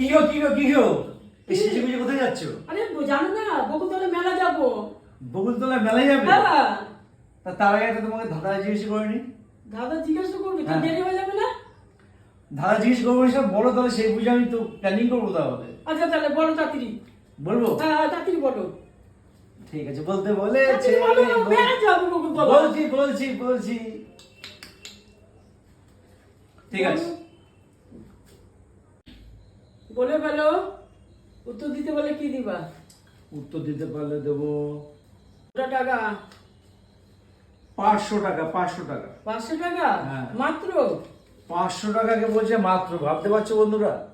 কি গো কি গো কি গো? এই সেজে গুজে কোথায় যাচ্ছ? আরে জানো না বকুতলে মেলা যাব। বকুলতলা মেলায় যাবে? হ্যাঁ। তা তার আগে একটা তোমাকে ধাঁধা জিজ্ঞেস করিনি। দাদা জিজ্ঞাসা করবি তো হ্যাঁ। দেরি হয়ে যাবে না? ধাঁধা জিজ্ঞেস করব সব বলো তাহলে সেই বুঝে আমি তো প্ল্যানিং করব তাহলে। আচ্ছা তাহলে বলো তাড়াতাড়ি। বলব? হ্যাঁ হ্যাঁ, তাড়াতাড়ি বলো। ঠিক আছে বলতে বলো, মেলা বলছি বলছি বলছি। ঠিক আছে। বলে ফেলো। উত্তর দিতে বলে কি দিবা? উত্তর দিতে পারলে দেবো। কত টাকা। পাঁচশো টাকা পাঁচশো টাকা। পাঁচশো টাকা? হ্যাঁ। মাত্র? পাঁচশো টাকাকে বলছে মাত্র ভাবতে পারছ বন্ধুরা?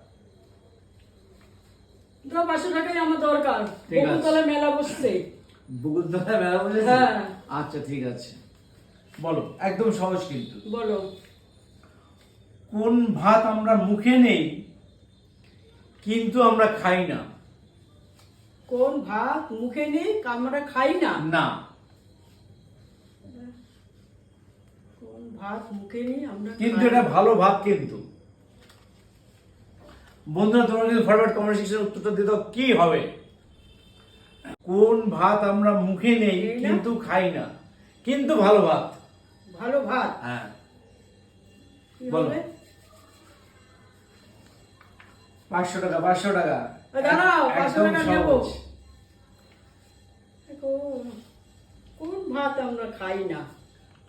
তো পাঁচশো টাকাই আমার দরকার। ঠিক আছে। মেলা বসছে। বকুলতলায় মেলা বলেছে হ্যাঁ। আচ্ছা ঠিক আছে। বলো একদম সহজ কিন্তু। বলো। কোন ভাত আমরা মুখে নেই কিন্তু আমরা খাই না। কোন ভাত মুখে নেই আমরা খাই না? না। কোন ভাত মুখে নেই আমরা কিন্তু এটা ভালো ভাত কিন্তু। বন্ধুরা তোমরা কিন্তু ফরওয়ার্ড কমেন্ট সেকশনে উত্তরটা দাও কি হবে? কোন ভাত আমরা মুখে নেই কিন্তু খাই না। কিন্তু ভালো ভাত। ভালো ভাত। হ্যাঁ। বলো। পাঁচশো টাকা পাঁচশো টাকা। দাঁড়াও, এক- 500 একদম টাকা নেব। কোন ভাত আমরা খাই না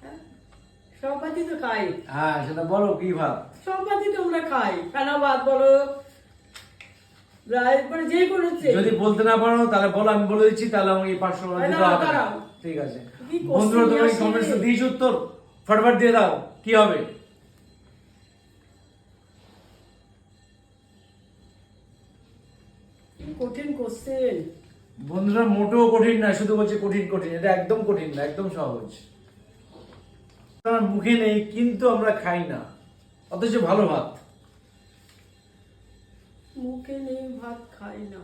হ্যাঁ? সব ভাতই তো খাই। হ্যাঁ সেটা বলো কি ভাত? সব ভাতই তো আমরা খাই। ভাত বলো মানে যে হচ্ছে যদি বলতে না পারো তাহলে বলো আমি বলে দিচ্ছি তাহলে আমাকে পাঁচশো টাকা দিতে হবে। ঠিক আছে। বন্ধুরা তুমি? কমেন্টস দিয়েছ উত্তর? ফটফট দিয়ে দাও কি হবে? কঠিন কোশ্চেন বন্ধুরা মোটেও কঠিন না শুধু বলছে কঠিন কঠিন। এটা একদম কঠিন না একদম সহজ। আমার মুখে নেই কিন্তু আমরা খাই না। অথচ ভালো ভাত। মুখে নেই ভাত খাই না।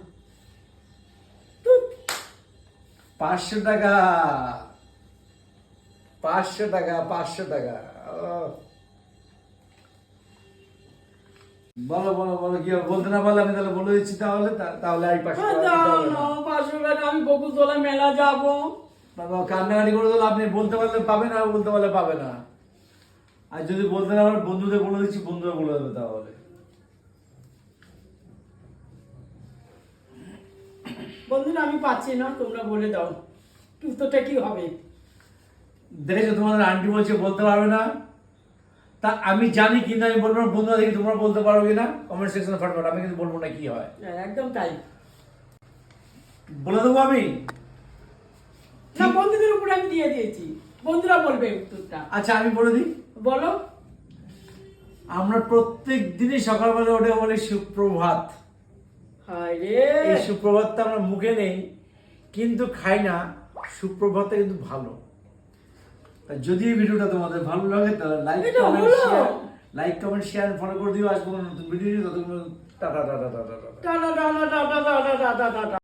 পাঁচশো টাকা। পাঁচশো টাকা পাঁচশো টাকা। বলো বলো বলো কি বলতে না পারলে আমি তাহলে বলে দিচ্ছি তাহলে তাহলে। না, পাঁচশো টাকা আমি বকুলতলা মেলা যাব। বাবা কান্নাকাটি করে দিলে আপনি বলতে পারলে পাবে না বলতে পারলে পাবে না। আর যদি বলতে না পারেন বন্ধুদের বলে দিচ্ছি বন্ধুরা বলে দেবে তাহলে। বন্ধুরা আমি পাচ্ছি না তোমরা বলে দাও। উত্তরটা কি হবে? দেখেছ তোমাদের আন্টি বলছে বলতে পারবে না। তা আমি জানি কিন্তু আমি বলব না বন্ধুরা দেখি তোমরা বলতে পারো কিনা? কমেন্ট সেকশনে ফটাফট আমি কিন্তু বলব না কি হয়। হ্যাঁ, একদম তাই। বলে দেবো আমি? না বন্ধুদের উপরে আমি দিয়ে দিয়েছি। বন্ধুরা বলবে উত্তরটা। আচ্ছা আমি বলে দিই। বলো। আমরা প্রত্যেক দিনই সকালবেলা উঠে বলি সুপ্রভাত। হায় রে। এই সুপ্রভাতটা আমরা মুখে নেই কিন্তু খাই না। সুপ্রভাতটা কিন্তু ভালো। যদি এই ভিডিওটা তোমাদের ভালো লাগে তাহলে like comment. Share like comment share follow করে দিও আসব নতুন ভিডিও ততক্ষণ tata tata tata tata tata tata tata tata